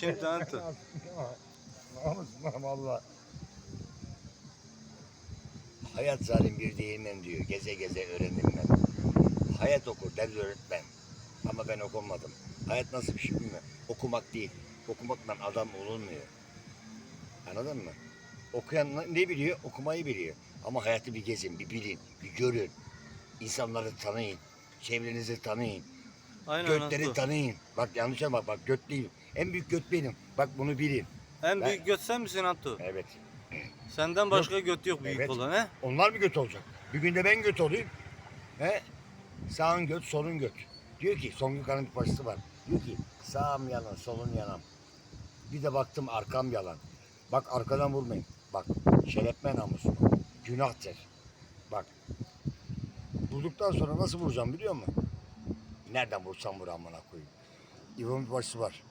Şimdi Antı. Namusum valla. Hayat zalim bir değirmen diyor. Geze geze öğrendim ben. Hayat okur ders öğretmen. Ama ben okumadım. Hayat nasıl bir şey bilmiyorum. Okumak değil. Okumakla adam olunmuyor. Anladın mı? Okuyan ne biliyor? Okumayı biliyor. Ama hayatı bir gezin, bir bilin, bir görün. İnsanları tanıyın. Çevrenizi tanıyın. Aynen Götleri Antı. tanıyın. Bak yanlış ama bak göt değilim. En büyük göt benim. Bak bunu bilin. En Ben- büyük göt sen misin Antı? Evet. Senden başka göt yok büyük Evet. olan he? Onlar mı göt olacak? Bir günde ben göt olayım. He? Sağın göt, solun göt. Diyor ki Songül Kanıt başlısı var. Diyor ki sağım yalan, solun yalan. Bir de baktım arkam yalan. Bak arkadan vurmayın. Bak şerefme namusum. Günahtır. Bak. Vurduktan sonra nasıl vuracağım biliyor musun? Nereden vursam vur amına koyayım. İbrahim başlısı var.